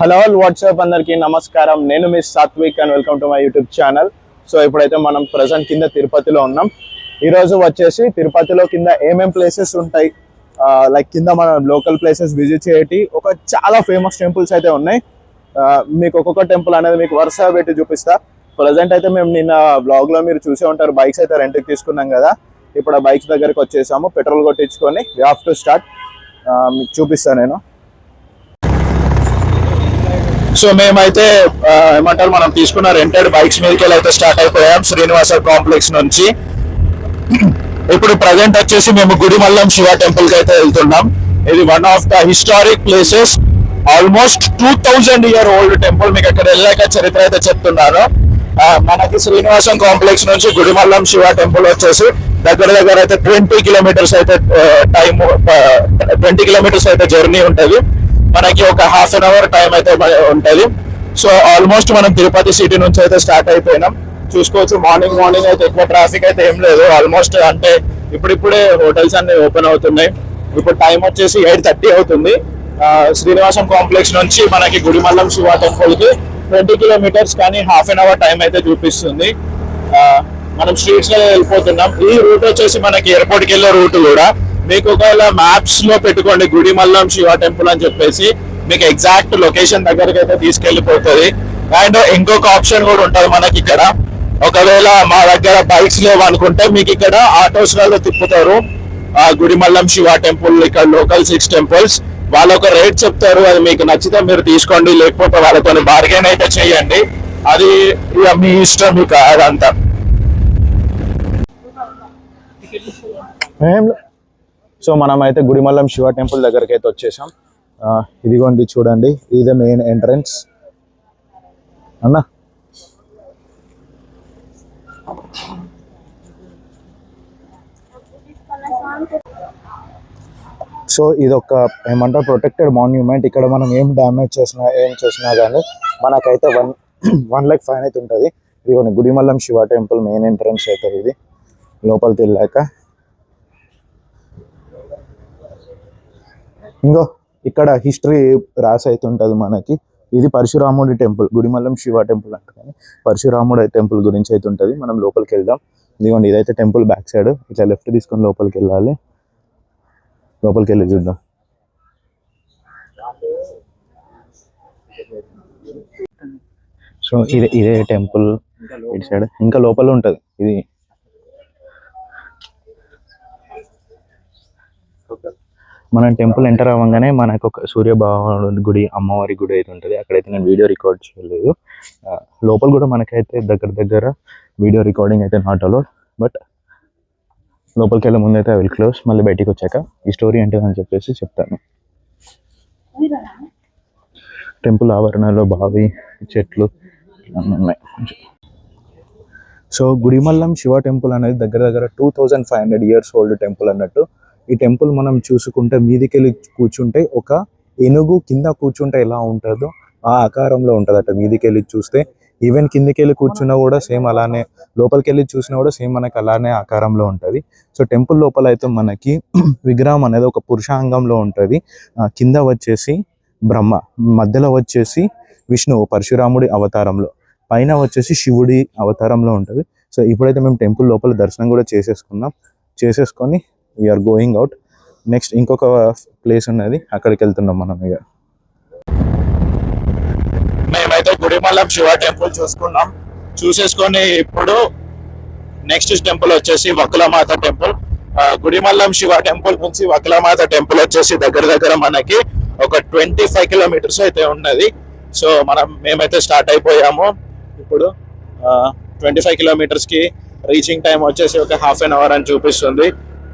Hello WhatsApp అందరికీ నమస్కారం. నేను మీ Satvik and welcome to my YouTube channel so ఇప్పుడైతే మనం ప్రజెంట్ కింద తిరుపతిలో ఉన్నాం. ఈరోజు వచ్చేసి తిరుపతిలో కింద ఏమేం ప్లేసెస్ ఉంటాయి? లైక్ కింద మన లోకల్ ప్లేసెస్ విజిట్ చేయటి ఒక చాలా ఫేమస్ టెంపుల్స్ అయితే ఉన్నాయి. మీకు ఒక్కొక్క టెంపుల్ అనేది మీకు వరుస పెట్టి చూపిస్తా. ప్రజెంట్ అయితే మేము నిన్న బ్లాగ్లో మీరు చూసే ఉంటారు. బైక్స్ అయితే రెంట్కి తీసుకున్నాం కదా. ఇప్పుడు ఆ బైక్స్ దగ్గరికి వచ్చేసాము. పెట్రోల్ కొట్టించుకొని వీ హావ్ టు స్టార్ట్ మీకు చూపిస్తాను నేను. సో మేమైతే ఏమంటారు మనం తీసుకున్న రెంటెడ్ బైక్స్ మీదకి అయితే స్టార్ట్ అయిపోయాం శ్రీనివాస కాంప్లెక్స్ నుంచి. ఇప్పుడు ప్రజెంట్ వచ్చేసి మేము గుడిమల్లం శివ టెంపుల్కి అయితే వెళ్తున్నాం. ఇది one of the historic places almost two thousand year old temple మీకు అక్కడ వెళ్ళాక చరిత్ర అయితే చెప్తున్నారు మనకి శ్రీనివాసం కాంప్లెక్స్ నుంచి గుడిమల్లం శివ టెంపుల్ వచ్చేసి దగ్గర దగ్గర అయితే ట్వంటీ కిలోమీటర్స్ అయితే టైం ట్వంటీ కిలోమీటర్స్ అయితే జర్నీ ఉంటుంది. మనకి ఒక హాఫ్ అన్ అవర్ టైం అయితే ఉంటుంది ఉంటది. సో ఆల్మోస్ట్ మనం తిరుపతి సిటీ నుంచి అయితే స్టార్ట్ అయిపోయినాం. చూసుకోవచ్చు మార్నింగ్ మార్నింగ్ అయితే ఎక్కువ ట్రాఫిక్ అయితే ఏం లేదు. ఆల్మోస్ట్ అంటే ఇప్పుడిప్పుడే హోటల్స్ అన్ని ఓపెన్ అవుతున్నాయి. ఇప్పుడు టైం వచ్చేసి ఎయిట్ థర్టీ అవుతుంది. శ్రీనివాసం కాంప్లెక్స్ నుంచి మనకి గుడిమల్లం శివ టెంపుల్కి ట్వంటీ కిలోమీటర్స్ కానీ హాఫ్ అన్ అవర్ టైం అయితే చూపిస్తుంది. మనం స్ట్రీట్స్లో వెళ్ళిపోతున్నాం. ఈ రూట్ వచ్చేసి మనకి ఎయిర్పోర్ట్కి వెళ్ళే రూట్ కూడా మీకు ఒకవేళ మ్యాప్స్లో పెట్టుకోండి గుడిమల్లం శివ టెంపుల్ అని చెప్పేసి మీకు ఎగ్జాక్ట్ లొకేషన్ దగ్గరికి అయితే తీసుకెళ్ళిపోతుంది అండ్ ఇంకొక ఆప్షన్ కూడా ఉంటుంది మనకి ఇక్కడ. ఒకవేళ మా దగ్గర బైక్స్ లేవు అనుకుంటే మీకు ఇక్కడ ఆటోస్లలో తిప్పుతారు. ఆ గుడిమల్లం శివ టెంపుల్ ఇక్కడ లోకల్ సిక్స్ టెంపుల్స్ వాళ్ళు ఒక రేట్ చెప్తారు అది మీకు నచ్చితే మీరు తీసుకోండి లేకపోతే వాళ్ళతో బార్గెన్ అయితే చేయండి. అది ఇక మీ ఇష్టం మీకు అదంతా. ఏం సో మనం అయితే గుడిమల్లం శివ టెంపుల్ దగ్గరికి అయితే వచ్చేసాం ఇదిగోండి చూడండి ఇది మెయిన్ ఎంట్రన్స్ అన్న? సో ఇది ఒక ఏమంటారు ప్రొటెక్టెడ్ మాన్యుమెంట్ ఇక్కడ మనం ఏం డ్యామేజ్ చేసినా ఏం చేసినా కానీ మనకైతే వన్ వన్ ల్యాక్ ఫైన్ అయితే ఉంటుంది. ఇదిగోండి Gudimallam Shiva temple main entrance అవుతుంది ఇది. లోపలికి వెళ్ళాక ఇంకో ఇక్కడ హిస్టరీ రాసి అయితే ఉంటుంది మనకి. ఇది పరశురాముడి టెంపుల్ గుడిమల్లం శివ టెంపుల్ అంట కానీ పరశురాముడి టెంపుల్ గురించి అయితే ఉంటుంది మనం లోపలికి వెళ్దాం ఇదిగోండి ఇదైతే టెంపుల్ బ్యాక్ సైడ్. ఇట్లా లెఫ్ట్ తీసుకొని లోపలికి వెళ్ళాలి లోపలికి వెళ్ళి చూద్దాం. సో ఇదే ఇదే టెంపుల్ ఇటు సైడ్. ఇంకా లోపల ఉంటుంది ఇది మనం టెంపుల్ ఎంటర్ అవ్వగానే మనకు ఒక సూర్య గుడి అమ్మవారి గుడి అయితే ఉంటుంది. అక్కడైతే నేను వీడియో రికార్డ్ చేయలేదు. లోపల కూడా మనకైతే దగ్గర దగ్గర వీడియో రికార్డింగ్ అయితే నాట్ అలౌడ్ బట్ లోపలికి వెళ్ళే ముందు అయితే ఐ విల్ క్లోజ్ మళ్ళీ బయటికి వచ్చాక ఈ స్టోరీ ఏంటిదని చెప్పేసి చెప్తాను. టెంపుల్ ఆవరణలో బావి చెట్లు ఉన్నాయి. సో గుడిమల్లం శివ టెంపుల్ అనేది దగ్గర దగ్గర two thousand five hundred years old temple అన్నట్టు ఈ టెంపుల్ మనం చూసుకుంటే మీదికెళ్ళి కూర్చుంటే ఒక ఏనుగు కింద కూర్చుంటే ఎలా ఉంటుందో ఆ ఆకారంలో ఉంటుందట. మీదికెళ్ళి చూస్తే ఈవెన్ కిందికెళ్ళి కూర్చున్నా కూడా సేమ్ అలానే లోపలికి వెళ్ళి చూసినా కూడా సేమ్ మనకి అలానే ఆకారంలో ఉంటుంది. సో టెంపుల్ లోపల అయితే మనకి విగ్రహం అనేది ఒక పురుషాంగంలో ఉంటుంది. కింద వచ్చేసి బ్రహ్మ మధ్యలో వచ్చేసి విష్ణువు పరశురాముడి అవతారంలో. పైన వచ్చేసి శివుడి అవతారంలో ఉంటుంది. సో ఇప్పుడైతే మేము టెంపుల్ లోపల దర్శనం కూడా చేసేసుకున్నాం. చేసేసుకొని వీఆర్ గోయింగ్ అవుట్ నెక్స్ట్ ఇంకొక ప్లేస్ ఉన్నది. అక్కడికి వెళ్తున్నాం మనం ఇక. మేమైతే గుడిమల్లం శివ టెంపుల్ చూసుకున్నాం. చూసేసుకొని ఇప్పుడు నెక్స్ట్ టెంపుల్ వచ్చేసి వకులమాత టెంపుల్. గుడిమల్లం శివ టెంపుల్ నుంచి వకులమాత టెంపుల్ వచ్చేసి దగ్గర దగ్గర మనకి ఒక ట్వంటీ ఫైవ్ కిలోమీటర్స్ అయితే ఉన్నది. సో మనం మేమైతే స్టార్ట్ అయిపోయాము. ఇప్పుడు ట్వంటీ ఫైవ్ కిలోమీటర్స్కి రీచింగ్ టైం వచ్చేసి ఒక హాఫ్ అన్ అవర్ అని చూపిస్తుంది.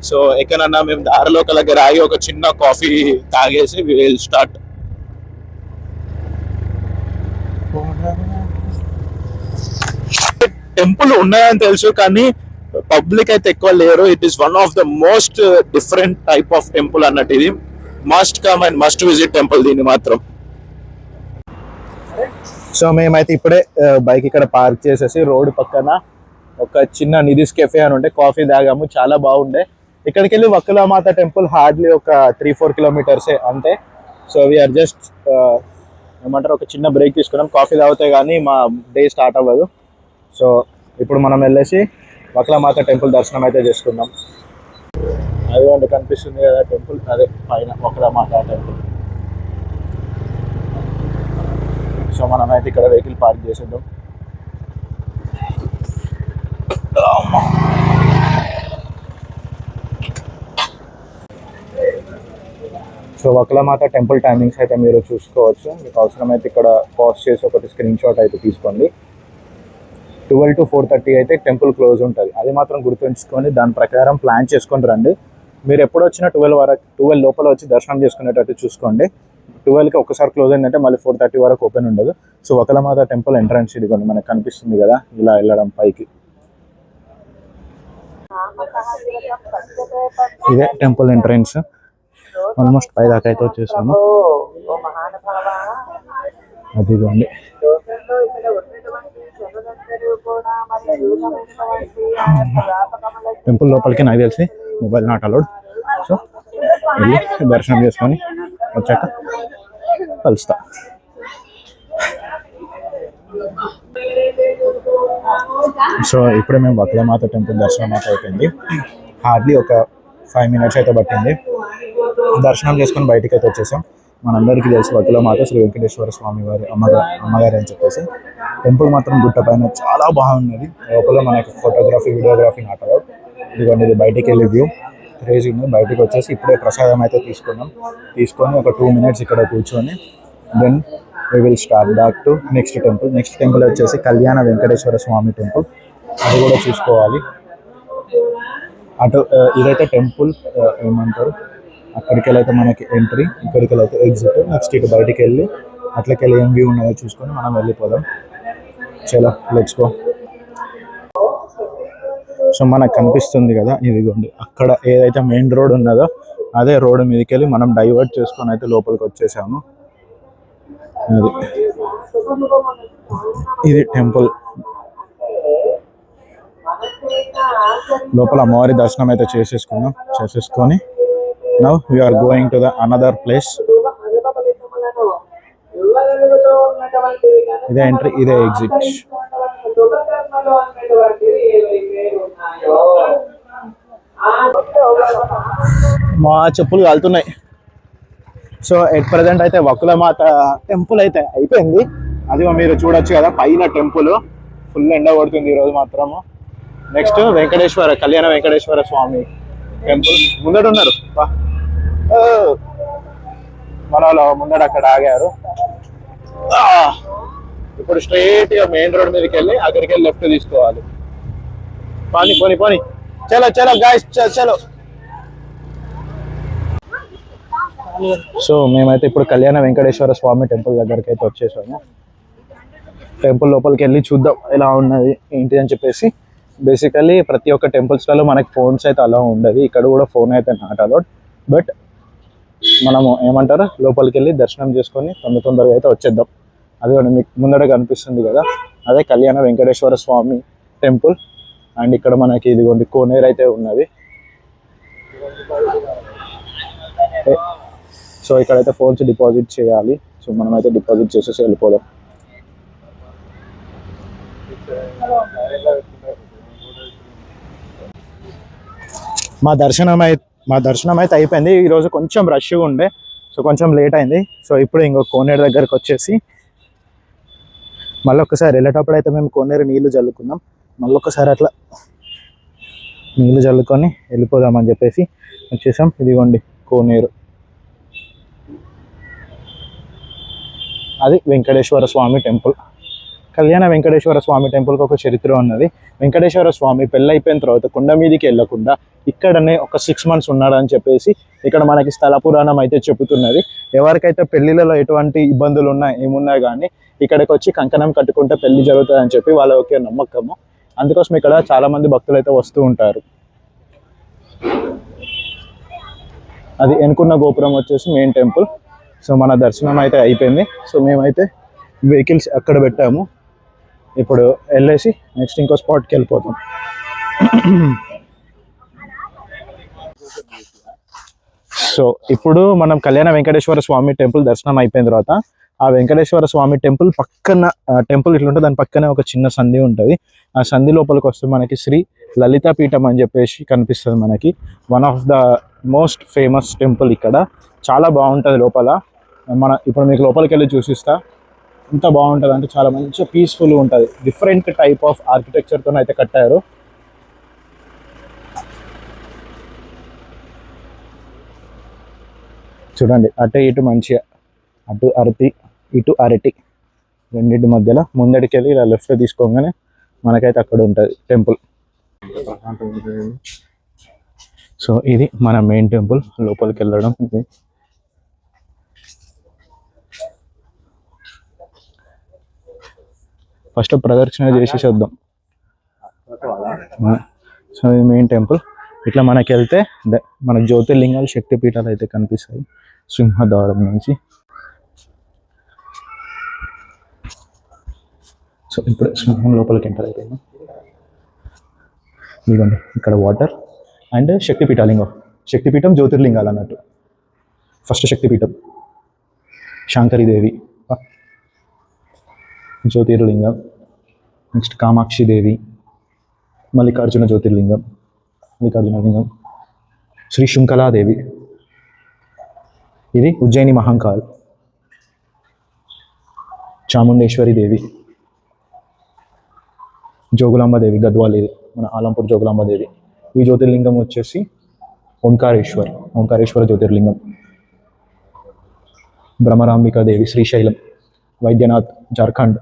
సో ఎక్కడన్నా మేము దారిలో ఒక దగ్గర ఆగి ఒక చిన్న కాఫీ తాగేసి విల్ స్టార్ట్ టెంపుల్ ఉన్నాయని తెలుసు కానీ పబ్లిక్ అయితే ఎక్కువ లేరు. It is one of the most different type of temple అన్నట్టు ఇది. Must come and must visit temple దీన్ని మాత్రం. సో మేమైతే ఇప్పుడే uh, బైక్ ఇక్కడ పార్క్ చేసేసి రోడ్ పక్కన ఒక చిన్న నిధిస్ కెఫే అని ఉంటే కాఫీ తాగాము. చాలా బాగుండే. ఇక్కడికి వెళ్ళి వక్కులామాత టెంపుల్ హార్డ్లీ ఒక త్రీ ఫోర్ కిలోమీటర్సే అంతే. సో వీఆర్ జస్ట్ ఏమంటారు ఒక చిన్న బ్రేక్ తీసుకున్నాం. కాఫీ తాగితే కానీ మా డే స్టార్ట్ అవ్వదు. సో ఇప్పుడు మనం వెళ్ళేసి వక్లమాత టెంపుల్ దర్శనం అయితే చేసుకుందాం. అదిగోండి కనిపిస్తుంది కదా టెంపుల్. అదే పైన వక్లమాత టెంపుల్. సో మనం అయితే ఇక్కడ వెహికల్ పార్క్ చేసేద్దాం. సో వక్లమాత టెంపుల్ టైమింగ్స్ అయితే మీరు చూసుకోవచ్చు. మీకు అవసరమైతే ఇక్కడ పాస్ చేసి ఒకటి స్క్రీన్ షాట్ అయితే తీసుకోండి. ట్వెల్వ్ టు ఫోర్ థర్టీ అయితే టెంపుల్ క్లోజ్ ఉంటుంది. అది మాత్రం గుర్తుంచుకొని దాని ప్రకారం ప్లాన్ చేసుకొని రండి. మీరు ఎప్పుడు వచ్చినా ట్వెల్వ్ వరకు ట్వెల్వ్ లోపల వచ్చి దర్శనం చేసుకునేటట్టు చూసుకోండి. ట్వెల్వ్కి ఒకసారి క్లోజ్ అయిందంటే మళ్ళీ ఫోర్ థర్టీ వరకు ఓపెన్ ఉండదు. సో వకలమాత టెంపుల్ ఎంట్రన్స్ ఇదిగోండి మనకు కనిపిస్తుంది కదా ఇలా వెళ్ళడం పైకి. ఇదే టెంపుల్ ఎంట్రన్స్ ఆల్మోస్ట్ పై దాకా అయితే వచ్చేసాము. అదిగోండి టెంపుల్ లోపలికి నాకు తెలిసి మొబైల్ నాట్ అలౌడ్ సో వెళ్ళి దర్శనం చేసుకొని వచ్చాక కలుస్తా. సో ఇప్పుడే మేము బతులమాత టెంపుల్ దర్శనం అయితే అయిపోయింది. హార్డ్లీ ఒక ఫైవ్ మినిట్స్ అయితే పట్టింది. దర్శనం చేసుకొని బయటికి అయితే వచ్చేసాం. మనందరికీ తెలుసు మాత శ్రీ వెంకటేశ్వర స్వామి వారి అమ్మగారు అమ్మగారు అని చెప్పేసి. టెంపుల్ మాత్రం గుట్ట పైన చాలా బాగున్నది. లోపల మనకి ఫోటోగ్రఫీ వీడియోగ్రఫీ నాట్ అలౌడ్ ఇదిగోండి ఇది బయటికి వెళ్ళి వ్యూ. క్రేజీ ఉంది. బయటికి వచ్చేసి ఇప్పుడే ప్రసాదం అయితే తీసుకున్నాం. తీసుకొని ఒక టూ మినిట్స్ ఇక్కడ కూర్చొని then we will start back to next temple next temple వచ్చేసి కళ్యాణ వెంకటేశ్వర స్వామి టెంపుల్ అది కూడా చూసుకోవాలి. అటు ఇదైతే టెంపుల్ ఏమంటారు? అక్కడికెళ్ళైతే మనకి ఎంట్రీ ఇక్కడికెళ్ళైతే ఎగ్జిట్ నెక్స్ట్ ఇటు బయటికి వెళ్ళి అట్లకెళ్ళి ఏం వ్యూ ఉన్నదో చూసుకొని మనం వెళ్ళిపోదాం. చలో లెట్స్ గో సో మనకు కనిపిస్తుంది కదా ఇదిగోండి. అక్కడ ఏదైతే మెయిన్ రోడ్ ఉన్నదో అదే రోడ్ మీదకి వెళ్ళి మనం డైవర్ట్ చేసుకొని అయితే లోపలికి వచ్చేసాము. అది. ఇది టెంపుల్ లోపల అమ్మవారి దర్శనం అయితే చేసేసుకున్నాం చేసేసుకొని now are going to the another place ఇదే ఎంట్రీ ఇదే ఎగ్జిట్ మా చెప్పులు కాలుతున్నాయి. సో ఎట్ ప్రజెంట్ అయితే వకులమాత టెంపుల్ అయితే అయిపోయింది. అది మీరు చూడొచ్చు కదా పైన టెంపుల్. ఫుల్ ఎండ కొడుతుంది ఈరోజు మాత్రము. నెక్స్ట్ వెంకటేశ్వర కళ్యాణ వెంకటేశ్వర స్వామి టెంపుల్. ముందట ఉన్నారు. మన వాళ్ళు ముందట అక్కడ ఆగారు. ఇప్పుడు స్ట్రైట్గా మెయిన్ రోడ్ మీదకి వెళ్ళి అక్కడికి వెళ్ళి లెఫ్ట్ తీసుకోవాలి. పాని పోని పోని. చలో చలో గాయస్ చలో. సో మేమైతే ఇప్పుడు కళ్యాణ వెంకటేశ్వర స్వామి టెంపుల్ దగ్గరికి అయితే వచ్చేసాము. టెంపుల్ లోపలికి వెళ్ళి చూద్దాం ఎలా ఉన్నది ఏంటి అని చెప్పేసి. బేసికలీ ప్రతి ఒక్క టెంపుల్స్లలో మనకి ఫోన్స్ అయితే అలా ఉండదు. ఇక్కడ కూడా ఫోన్ అయితే నాట్ అలౌడ్ బట్ మనము ఏమంటారు? లోపలికి వెళ్ళి దర్శనం చేసుకొని తొందర తొందరగా అయితే వచ్చేద్దాం. అది కూడా మీకు ముందర కనిపిస్తుంది కదా? అదే కళ్యాణ వెంకటేశ్వర స్వామి టెంపుల్. అండ్ ఇక్కడ మనకి ఇదిగోండి కోనేరు అయితే ఉన్నది. సో ఇక్కడైతే ఫోన్స్ డిపాజిట్ చేయాలి. సో మనం అయితే డిపాజిట్ చేసేసి వెళ్ళిపోదాం. మా దర్శనం అయితే మా దర్శనం అయితే అయిపోయింది. ఈరోజు కొంచెం రష్గా ఉండే. సో కొంచెం లేట్ అయింది. సో ఇప్పుడు ఇంకో కోనేరు దగ్గరకు వచ్చేసి మళ్ళీ ఒక్కసారి వెళ్ళేటప్పుడు అయితే మేము కోనేరు నీళ్ళు చల్లుకున్నాం మళ్ళీ ఒక్కసారి అట్లా నీళ్ళు చల్లుకొని వెళ్ళిపోదామని చెప్పేసి వచ్చేసాం. ఇదిగోండి కోనేరు. అది వెంకటేశ్వర స్వామి టెంపుల్. కళ్యాణ వెంకటేశ్వర స్వామి టెంపుల్కి ఒక చరిత్ర ఉన్నది. వెంకటేశ్వర స్వామి పెళ్ళి అయిపోయిన తర్వాత కొండ మీదకి వెళ్ళకుండా ఇక్కడనే ఒక సిక్స్ మంత్స్ ఉన్నాడని చెప్పేసి ఇక్కడ మనకి స్థల పురాణం అయితే చెబుతున్నది. ఎవరికైతే పెళ్ళిలలో ఎటువంటి ఇబ్బందులు ఉన్నా ఏమున్నా కానీ ఇక్కడికి వచ్చి కంకణం కట్టుకుంటే పెళ్ళి జరుగుతుంది అని చెప్పి వాళ్ళ ఒకే నమ్మకము. అందుకోసం ఇక్కడ చాలా మంది భక్తులు అయితే వస్తూ ఉంటారు. అది ఎనుకున్న గోపురం వచ్చేసి మెయిన్ టెంపుల్ సో మన దర్శనం అయితే అయిపోయింది. సో మేమైతే వెహికల్స్ అక్కడ పెట్టాము. ఇప్పుడు వెళ్ళేసి నెక్స్ట్ ఇంకో స్పాట్కి వెళ్ళిపోతాం. సో ఇప్పుడు మనం కళ్యాణ వెంకటేశ్వర స్వామి టెంపుల్ దర్శనం అయిపోయిన తర్వాత ఆ వెంకటేశ్వర స్వామి టెంపుల్ పక్కన టెంపుల్ ఇట్లుంటే దాని పక్కనే ఒక చిన్న సంధి ఉంటుంది. ఆ సంధి లోపలికి వస్తే మనకి శ్రీ లలితా పీఠం అని చెప్పేసి కనిపిస్తుంది మనకి. One of the most famous temple ఇక్కడ. చాలా బాగుంటుంది లోపల. మన ఇప్పుడు మీకు లోపలికి వెళ్ళి చూసిస్తా. ఎంత బాగుంటుంది అంటే చాలా మంచిగా పీస్ఫుల్ ఉంటుంది. డిఫరెంట్ టైప్ ఆఫ్ ఆర్కిటెక్చర్తో అయితే కట్టారు. చూడండి అటు ఇటు మంచిగా అటు అరటి ఇటు అరటి రెండింటి మధ్యలో ముందడికి వెళ్ళి ఇలా లెఫ్ట్ తీసుకోగానే మనకైతే అక్కడ ఉంటుంది టెంపుల్ సో ఇది మన మెయిన్ టెంపుల్ లోపలికి వెళ్ళడం ఇది ఫస్ట్ ప్రదక్షిణ చేసేసి వద్దాం సో ఇది మెయిన్ టెంపుల్ ఇట్లా మనకి వెళ్తే మన జ్యోతిర్లింగాలు శక్తిపీఠాలు అయితే కనిపిస్తాయి. సింహద్వారం నుంచి. సో ఇప్పుడు సింహం లోపలికి ఎంటర్ అయిపోయింది. ఇదిగోండి ఇక్కడ వాటర్ అండ్ శక్తిపీఠాలింగం. శక్తిపీఠం జ్యోతిర్లింగాలు అన్నట్టు. ఫస్ట్ శక్తిపీఠం. శాంకరీదేవి జ్యోతిర్లింగం. నెక్స్ట్ కామాక్షి దేవి మల్లికార్జున జ్యోతిర్లింగం మల్లికార్జున లింగం శ్రీ శృంఖలాదేవి ఇది ఉజ్జయిని మహంకాల్ చాముండేశ్వరి దేవి జోగులాంబదేవి గద్వాల్ మన ఆలంపూర్ జోగులాంబదేవి ఈ జ్యోతిర్లింగం వచ్చేసి ఓంకారేశ్వర్ ఓంకారేశ్వర జ్యోతిర్లింగం. భ్రమరాంబికా దేవి శ్రీశైలం వైద్యనాథ్ జార్ఖండ్.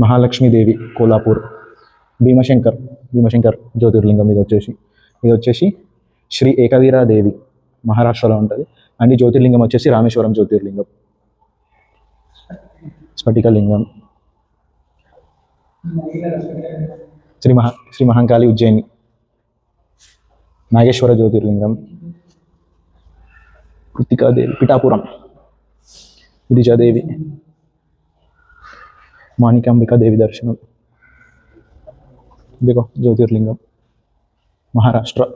మహాలక్ష్మీదేవి కోలాపూర్ భీమశంకర్ భీమశంకర్ జ్యోతిర్లింగం ఇది వచ్చేసి ఇది వచ్చేసి శ్రీ ఏకవీరాదేవి మహారాష్ట్రలో ఉంటుంది. అండ్ జ్యోతిర్లింగం వచ్చేసి రామేశ్వరం జ్యోతిర్లింగం. స్ఫటికలింగం. శ్రీ మహా శ్రీ మహంకాళి ఉజ్జయిని. నాగేశ్వర జ్యోతిర్లింగం. కృతికాదేవి పిఠాపురం. గిరిజాదేవి. మాణికాంబికా దేవి దర్శనం. ఇదిగో జ్యోతిర్లింగం. మహారాష్ట్ర.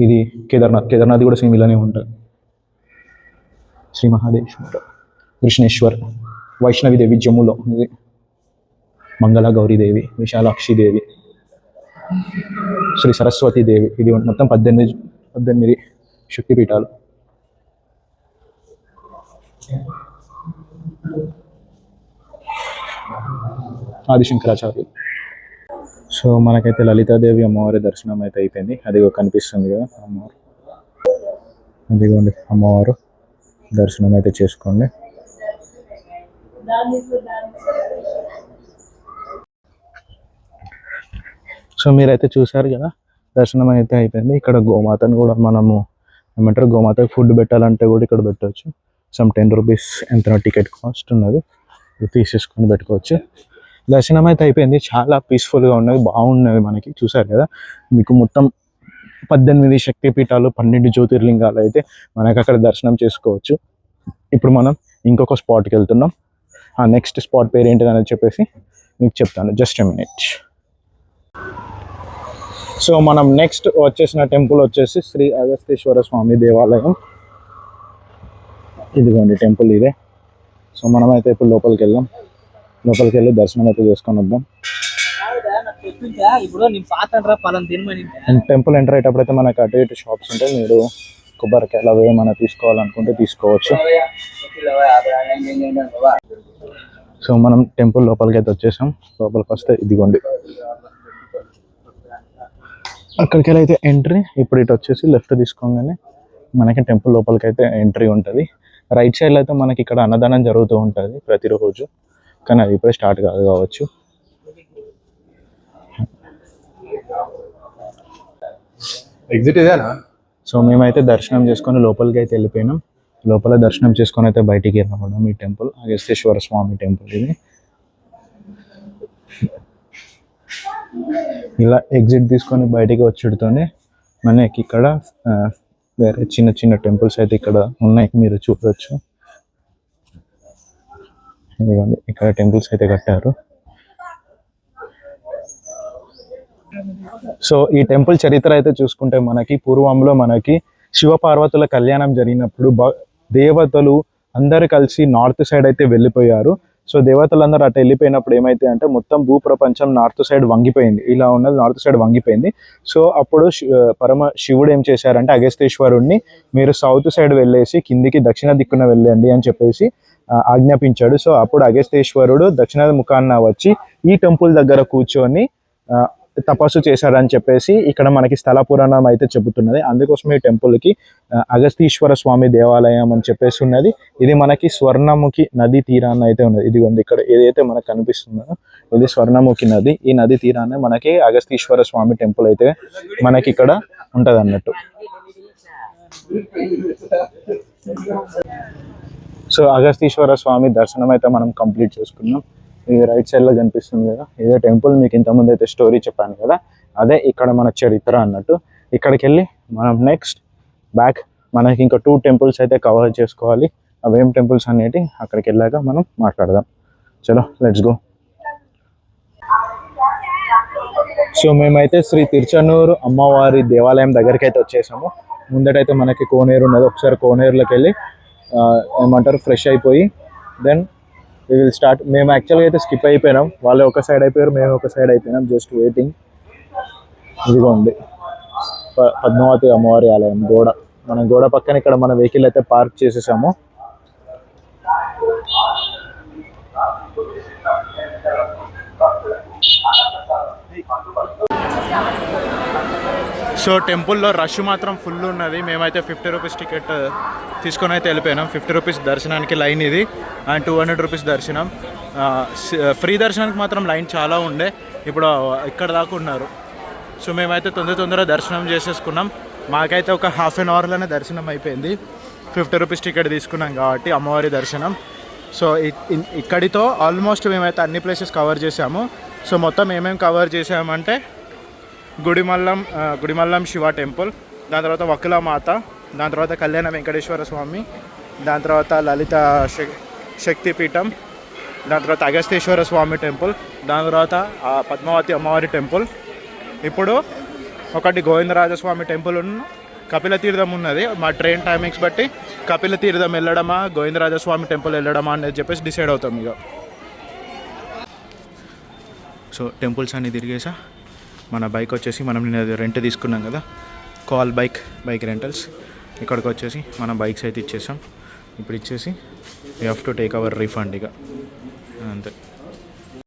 ఇది కేదార్నాథ్. కేదార్నాథ్ కూడా సేమ్ ఇలానే ఉంటుంది. శ్రీ మహాదేశ్వర. కృష్ణేశ్వర్. వైష్ణవి దేవి జమ్ములో ఇది. మంగళ గౌరీదేవి విశాలాక్షి దేవి. శ్రీ సరస్వతి దేవి. ఇది మొత్తం పద్దెనిమిది పద్దెనిమిది శక్తిపీఠాలు. ఆదిశంకరాచార్యులు. సో మనకైతే లలితాదేవి అమ్మవారి దర్శనం అయితే అయిపోయింది. అదిగో కనిపిస్తుంది కదా అమ్మవారు. అదిగోండి అమ్మవారు. దర్శనం అయితే చేసుకోండి. సో మీరైతే చూసారు కదా దర్శనం అయితే అయిపోయింది. ఇక్కడ గోమాతను కూడా మనము ఏమంటారు గోమాతకి ఫుడ్ పెట్టాలంటే కూడా ఇక్కడ పెట్టవచ్చు సమ్ టెన్ రూపీస్ ఎంత టికెట్ కాస్ట్ ఉన్నది. తీసేసుకొని పెట్టుకోవచ్చు. దర్శనం అయితే అయిపోయింది. చాలా పీస్ఫుల్గా ఉన్నది బాగున్నది మనకి. చూసారు కదా? మీకు మొత్తం పద్దెనిమిది శక్తిపీఠాలు పన్నెండు జ్యోతిర్లింగాలు అయితే మనకి అక్కడ దర్శనం చేసుకోవచ్చు. ఇప్పుడు మనం ఇంకొక స్పాట్కి వెళ్తున్నాం. ఆ నెక్స్ట్ స్పాట్ పేరు ఏంటిదని చెప్పేసి మీకు చెప్తాను. జస్ట్ ఎ మినిట్ సో మనం నెక్స్ట్ వచ్చేసిన టెంపుల్ వచ్చేసి శ్రీ అగస్తేశ్వర స్వామి దేవాలయం. ఇదిగోండి టెంపుల్ ఇదే. సో మనమైతే ఇప్పుడు లోపలికి వెళ్దాం. లోపలికి వెళ్ళి దర్శనం అయితే చేసుకొని వద్దాం. టెంపుల్ ఎంటర్ అయ్యేటప్పుడు మనకి అటు ఇటు షాప్స్ ఉంటాయి. మీరు కొబ్బరికాయలు అవి ఏమైనా తీసుకోవాలనుకుంటే తీసుకోవచ్చు. సో మనం టెంపుల్ లోపలికి అయితే వచ్చేసాం. లోపలికి వస్తే ఇదిగోండి. అక్కడికి వెళ్ళి అయితే ఎంట్రీ ఇప్పుడు ఇటు వచ్చేసి లెఫ్ట్ తీసుకోగానే మనకి టెంపుల్ లోపలికి అయితే ఎంట్రీ ఉంటుంది. రైట్ సైడ్లో అయితే మనకి ఇక్కడ అన్నదానం జరుగుతూ ఉంటుంది ప్రతిరోజు. కానీ అది ఇప్పుడే స్టార్ట్ కాదు కావచ్చు. ఎగ్జిట్ ఇదేనా? సో మేమైతే దర్శనం చేసుకొని లోపలికి అయితే వెళ్ళిపోయినాం. లోపల దర్శనం చేసుకొని అయితే బయటికి రావడం ఈ టెంపుల్ అగస్తేశ్వర స్వామి టెంపుల్ ఇది. ఇలా ఎగ్జిట్ తీసుకొని బయటికి వచ్చేటతోనే మనకి ఇక్కడ వేరే చిన్న చిన్న టెంపుల్స్ అయితే ఇక్కడ ఉన్నాయి మీరు చూడొచ్చు. ఇదిగోండి ఇక్కడ టెంపుల్స్ అయితే కట్టారు. సో ఈ టెంపుల్ చరిత్ర అయితే చూసుకుంటే మనకి పూర్వంలో మనకి శివపార్వతుల కళ్యాణం జరిగినప్పుడు దేవతలు అందరు కలిసి నార్త్ సైడ్ అయితే వెళ్ళిపోయారు. సో దేవతలందరూ అటు వెళ్ళిపోయినప్పుడు ఏమైతే అంటే మొత్తం భూప్రపంచం నార్త్ సైడ్ వంగిపోయింది. ఇలా ఉన్నది నార్త్ సైడ్ వంగిపోయింది. సో అప్పుడు శి- పరమ శివుడు ఏం చేశారంటే అగస్తేశ్వరుణ్ణి మీరు సౌత్ సైడ్ వెళ్ళేసి కిందికి దక్షిణ దిక్కున వెళ్ళండి అని చెప్పేసి ఆజ్ఞాపించాడు. సో అప్పుడు అగస్తేశ్వరుడు దక్షిణ ముఖాన్న వచ్చి ఈ టెంపుల్ దగ్గర కూర్చొని తపస్సు చేశారని చెప్పేసి ఇక్కడ మనకి స్థల పురాణం అయితే చెబుతున్నది. అందుకోసం ఈ టెంపుల్కి అగస్తీశ్వర స్వామి దేవాలయం అని చెప్పేసి ఉన్నది. ఇది మనకి స్వర్ణముఖి నది తీరాన్ని అయితే ఉన్నది. ఇది ఉంది ఇక్కడ ఏదైతే మనకు కనిపిస్తుందో ఇది స్వర్ణముఖి నది. ఈ నది తీరాన్ని మనకి అగస్తీశ్వర స్వామి టెంపుల్ అయితే మనకి ఇక్కడ ఉంటుంది అన్నట్టు సో అగస్తీశ్వర స్వామి దర్శనం అయితే మనం కంప్లీట్ చేసుకున్నాం. ఇది రైట్ సైడ్లో కనిపిస్తుంది కదా. ఇదే టెంపుల్ మీకు ఇంతకుముందు అయితే స్టోరీ చెప్పాను కదా. అదే ఇక్కడ మన చరిత్ర అన్నట్టు. ఇక్కడికి వెళ్ళి మనం నెక్స్ట్ బ్యాక్ మనకి ఇంకా టూ టెంపుల్స్ అయితే కవర్ చేసుకోవాలి. అవేం టెంపుల్స్ అనేటి అక్కడికి వెళ్ళాక మనం మాట్లాడదాం. చలో లెట్స్ గో సో మేమైతే శ్రీ తిరుచనూరు అమ్మవారి దేవాలయం దగ్గరికి అయితే వచ్చేసాము. ముందటైతే మనకి కోనేరు ఉన్నది. ఒకసారి కోనేరులోకి వెళ్ళి ఏమంటారు ఫ్రెష్ అయిపోయి దెన్ వీ విల్ స్టార్ట్ మేము యాక్చువల్గా అయితే స్కిప్ అయిపోయినాం. వాళ్ళు ఒక సైడ్ అయిపోయారు మేము ఒక సైడ్ అయిపోయినాం జస్ట్ వెయిటింగ్ ఇదిగోండి. ప- పద్మావతి అమ్మవారి ఆలయం గోడ. మనం గోడ పక్కన ఇక్కడ మన వెహికల్ అయితే పార్క్ చేసేసాము. సో టెంపుల్లో రష్ మాత్రం ఫుల్ ఉన్నది. మేమైతే ఫిఫ్టీ రూపీస్ టికెట్ తీసుకొని అయితే వెళ్ళిపోయినాం. ఫిఫ్టీ రూపీస్ దర్శనానికి లైన్ ఇది అండ్ టూ హండ్రెడ్ రూపీస్ దర్శనం. ఫ్రీ దర్శనానికి మాత్రం లైన్ చాలా ఉండే. ఇప్పుడు ఇక్కడ దాకా ఉన్నారు. సో మేమైతే తొందర తొందర దర్శనం చేసేసుకున్నాం. మాకైతే ఒక హాఫ్ అన్ అవర్లోనే దర్శనం అయిపోయింది. ఫిఫ్టీ రూపీస్ టికెట్ తీసుకున్నాం కాబట్టి అమ్మవారి దర్శనం. సో ఇ- ఇక్కడితో ఆల్మోస్ట్ మేమైతే అన్ని ప్లేసెస్ కవర్ చేసాము. సో మొత్తం ఏమేమి కవర్ చేసామంటే గుడిమల్లం గుడిమల్లం శివ టెంపుల్ దాని తర్వాత వకుల మాత దాని తర్వాత కళ్యాణ వెంకటేశ్వర స్వామి దాని తర్వాత లలిత శక్- శక్తిపీఠం దాని తర్వాత అగస్తేశ్వర స్వామి టెంపుల్ దాని తర్వాత పద్మావతి అమ్మవారి టెంపుల్. ఇప్పుడు ఒకటి గోవిందరాజస్వామి టెంపుల్ కపిలతీర్థం కపిల తీర్థం ఉన్నది. మా ట్రైన్ టైమింగ్స్ బట్టి కపిల తీర్థం వెళ్ళడమా గోవిందరాజస్వామి టెంపుల్ వెళ్ళడమా అనేది చెప్పేసి డిసైడ్ అవుతాం ఇక సో టెంపుల్స్ అన్నీ తిరిగేసా? మన బైక్ వచ్చేసి మనం నేను రెంట్ తీసుకున్నాం కదా. కాల్ బైక్ బైక్ రెంటల్స్ ఇక్కడికి వచ్చేసి మన బైక్స్ అయితే ఇచ్చేసాం. ఇప్పుడు ఇచ్చేసి we have to take our refund ఇక. అంతే.